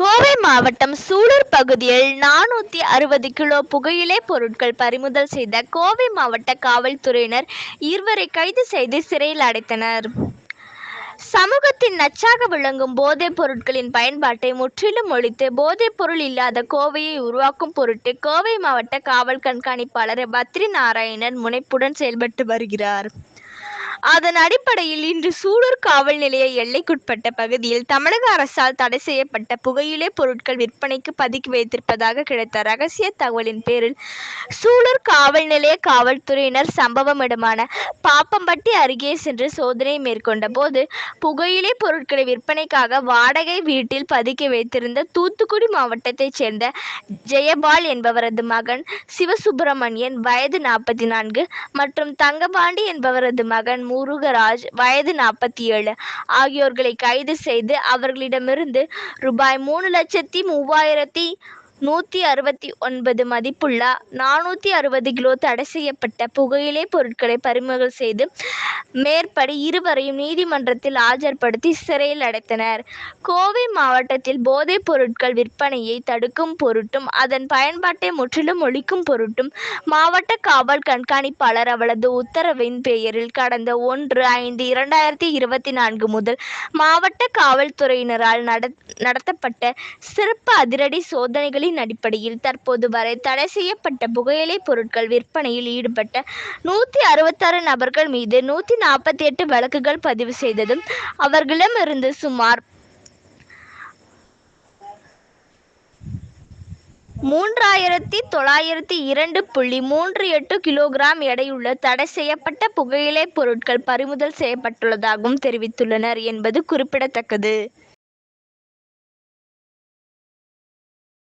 கோவை மாவட்டம் சூலூர் பகுதியில் நானூத்தி அறுபது கிலோ புகையிலை பொருட்கள் பறிமுதல் செய்த கோவை மாவட்ட காவல்துறையினர் இருவரை கைது செய்து சிறையில் அடைத்தனர். சமூகத்தின் நச்சாக விளங்கும் போதைப் பொருட்களின் பயன்பாட்டை முற்றிலும் ஒழித்து போதைப் பொருள் இல்லாத கோவையை உருவாக்கும் பொருட்டு கோவை மாவட்ட காவல் கண்காணிப்பாளர் பத்ரி நாராயணன் முனைப்புடன் செயல்பட்டு வருகிறார். அதன் அடிப்படையில் இன்று சூலூர் காவல் நிலைய எல்லைக்குட்பட்ட பகுதியில் தமிழக அரசால் தடை செய்யப்பட்ட புகையிலை பொருட்கள் விற்பனைக்கு பதுக்கி வைத்திருப்பதாக கிடைத்த ரகசிய தகவலின் பேரில் சூலூர் காவல் நிலைய காவல்துறையினர் சம்பவம் இடமான பாப்பம்பட்டி அருகே சென்று சோதனை மேற்கொண்ட போது புகையிலை பொருட்களை விற்பனைக்காக வாடகை வீட்டில் பதுக்கி வைத்திருந்த தூத்துக்குடி மாவட்டத்தைச் சேர்ந்த ஜெயபால் என்பவரது மகன் சிவசுப்பிரமணியன் வயது நாற்பத்தி நான்கு மற்றும் தங்கபாண்டி என்பவரது மகன் முருகராஜ் வயது நாற்பத்தி ஏழு ஆகியோர்களை கைது செய்து அவர்களிடமிருந்து ரூபாய் மூணு லட்சத்தி மூவாயிரத்தி நூற்றி அறுபத்தி ஒன்பது மதிப்புள்ள நானூற்றி அறுபது கிலோ தடை செய்யப்பட்ட புகையிலை பொருட்களை பறிமுதல் செய்து மேற்படி இருவரையும் நீதிமன்றத்தில் ஆஜர்படுத்தி சிறையில் அடைத்தனர். கோவை மாவட்டத்தில் போதைப் பொருட்கள் விற்பனையை தடுக்கும் பொருட்டும் அதன் பயன்பாட்டை முற்றிலும் ஒழிக்கும் பொருட்டும் மாவட்ட காவல் கண்காணிப்பாளர் அவளது உத்தரவின் பெயரில் கடந்த ஒன்று ஐந்து இரண்டாயிரத்தி இருபத்தி நான்கு முதல் மாவட்ட காவல்துறையினரால் நடத்தப்பட்ட சிறப்பு அதிரடி சோதனைகளின் அடிப்படையில் தற்போது வரை தடை செய்யப்பட்ட புகையிலை பொருட்கள் விற்பனையில் ஈடுபட்ட நூற்றி அறுபத்தாறு நபர்கள் மீது நூற்றி நாற்பத்தி எட்டு வழக்குகள் பதிவு செய்ததும் அவர்களிடமிருந்து சுமார் மூன்றாயிரத்தி தொள்ளாயிரத்தி இரண்டு புள்ளி மூன்று எட்டு கிலோகிராம் எடையுள்ள தடை செய்யப்பட்ட புகையிலை பொருட்கள் பறிமுதல் செய்யப்பட்டுள்ளதாகவும் தெரிவித்துள்ளனர் என்பது குறிப்பிடத்தக்கது.